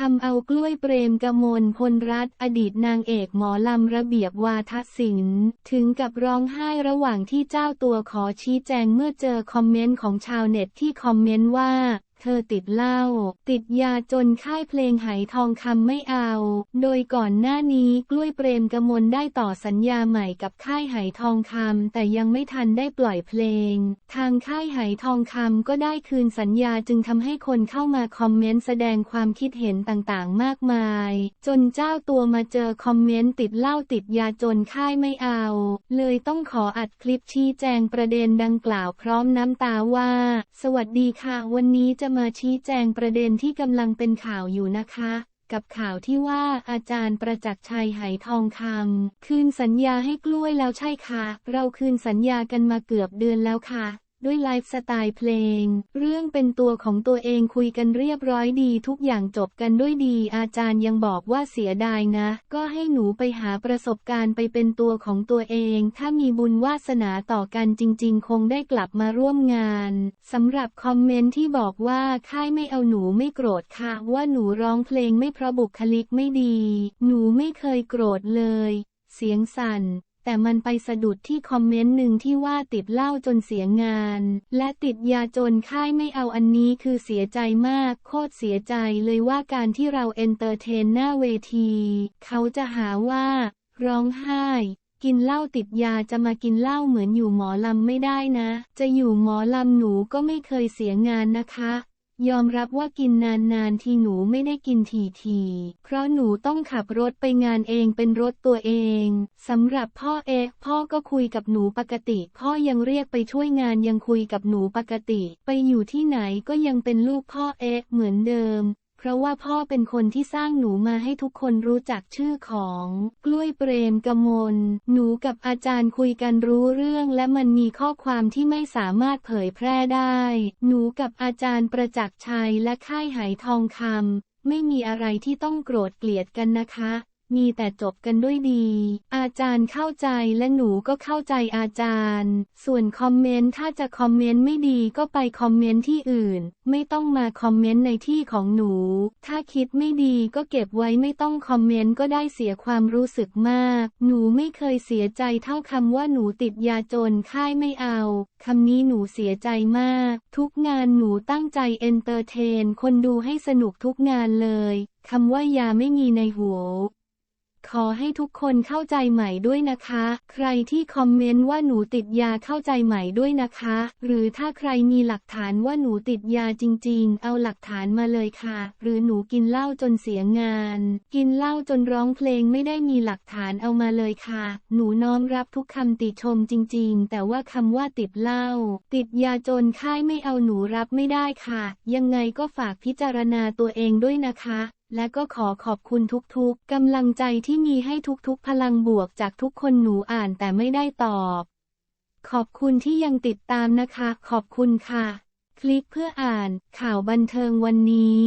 ทำเอากล้วยเปรมกมลพลรัตอดีตนางเอกหมอลำระเบียบวาทศิลป์ถึงกับร้องไห้ระหว่างที่เจ้าตัวขอชี้แจงเมื่อเจอคอมเมนต์ของชาวเน็ตที่คอมเมนต์ว่า เธอติดเหล้าติดยาจนค่ายเพลงไหทองคำไม่เอา โดยก่อนหน้านี้กล้วยเปรมกมลได้ต่อสัญญาใหม่กับค่ายไหทองคำแต่ยังไม่ทันได้ปล่อยเพลง ทางค่ายไหทองคำก็ได้คืนสัญญาจึงทำให้คนเข้ามาคอมเมนต์แสดงความคิดเห็นต่างๆ มากมาย จนเจ้าตัวมาเจอคอมเมนต์ติดเหล้าติดยาจนค่ายไม่เอา เลยต้องขออัดคลิปชี้แจงประเด็นดังกล่าวพร้อมน้ำตาว่า สวัสดีค่ะ วันนี้จะมาชี้แจงประเด็นที่กำลังเป็นข่าวอยู่นะคะ กับข่าวที่ว่าอาจารย์ประจักษ์ชัยไหทองคำคืนสัญญาให้กล้วยแล้วใช่ค่ะ เราคืนสัญญากันมาเกือบเดือนแล้วค่ะ ด้วยไลฟ์สไตล์เพลง เรื่องเป็นตัวของตัวเองคุยกันเรียบร้อยดีทุกอย่างจบกันด้วยดี อาจารย์ยังบอกว่าเสียดายนะ ก็ให้หนูไปหาประสบการณ์ไปเป็นตัวของตัวเอง ถ้ามีบุญวาสนาต่อกันจริง ๆ คงได้กลับมาร่วมงานสำหรับคอมเมนต์ที่บอกว่าค่ายไม่เอาหนูไม่โกรธค่ะ ว่าหนูร้องเพลงไม่เพราะบุคลิกไม่ดี หนูไม่เคยโกรธเลย เสียงสั่น แต่มันไปสะดุดที่คอมเมนต์หนึ่งที่ว่าติดเหล้าจนเสียงาน และติดยาจนค่ายไม่เอาอันนี้คือเสียใจมาก โคตรเสียใจเลยว่าการที่เราเอนเตอร์เทนหน้าเวที เขาจะหาว่า ร้องไห้ กินเหล้าติดยาจะมากินเหล้าเหมือนอยู่หมอลำไม่ได้นะ จะอยู่หมอลำหนูก็ไม่เคยเสียงานนะคะ ยอมรับว่ากินนานๆที่หนูไม่ได้กินทีๆ เพราะหนูต้องขับรถไปงานเองเป็นรถตัวเอง สำหรับพ่อเอกพ่อก็คุยกับหนูปกติ พ่อยังเรียกไปช่วยงานยังคุยกับหนูปกติ ไปอยู่ที่ไหนก็ยังเป็นลูกพ่อเอกเหมือนเดิม ราะว่าพ่อเป็นคนที่สร้างหนูมาให้ทุกคนรู้จักชื่อของกล้วยเปรมกมล หนูกับอาจารย์คุยกันรู้เรื่องและมันมีข้อความที่ไม่สามารถเผยแพร่ได้ หนูกับอาจารย์ประจักษ์ชัยและค่ายหายทองคำไม่มีอะไรที่ต้องโกรธเกลียดกันนะคะ มีแต่จบกันด้วยดี อาจารย์เข้าใจและหนูก็เข้าใจอาจารย์ ส่วนคอมเมนต์ถ้าจะคอมเมนต์ไม่ดีก็ไปคอมเมนต์ที่อื่น ไม่ต้องมาคอมเมนต์ในที่ของหนู ถ้าคิดไม่ดีก็เก็บไว้ไม่ต้องคอมเมนต์ก็ได้เสียความรู้สึกมาก หนูไม่เคยเสียใจเท่าคำว่าหนูติดยาจนค่ายไม่เอาคำนี้หนูเสียใจมาก ทุกงานหนูตั้งใจเอนเตอร์เทน คนดูให้สนุกทุกงานเลยคำว่ายาไม่มีในหัว ขอให้ทุกคนเข้าใจใหม่ด้วยนะคะ ใครที่คอมเมนต์ว่าหนูติดยาเข้าใจใหม่ด้วยนะคะ หรือถ้าใครมีหลักฐานว่าหนูติดยาจริง ๆ เอาหลักฐานมาเลยค่ะ หรือหนูกินเหล้าจนเสียงาน กินเหล้าจนร้องเพลงไม่ได้มีหลักฐานเอามาเลยค่ะ หนูน้อมรับทุกคำติชมจริง ๆ แต่ว่าคำว่าติดเหล้าติดยาจนค่ายไม่เอาหนูรับไม่ได้ค่ะ ยังไงก็ฝากพิจารณาตัวเองด้วยนะคะและก็ขอขอบคุณทุกๆกำลังใจที่มีให้ทุกๆ พลังบวกจากทุกคนหนูอ่านแต่ไม่ได้ตอบ ขอบคุณที่ยังติดตามนะคะ ขอบคุณค่ะ คลิกเพื่ออ่านข่าวบันเทิงวันนี้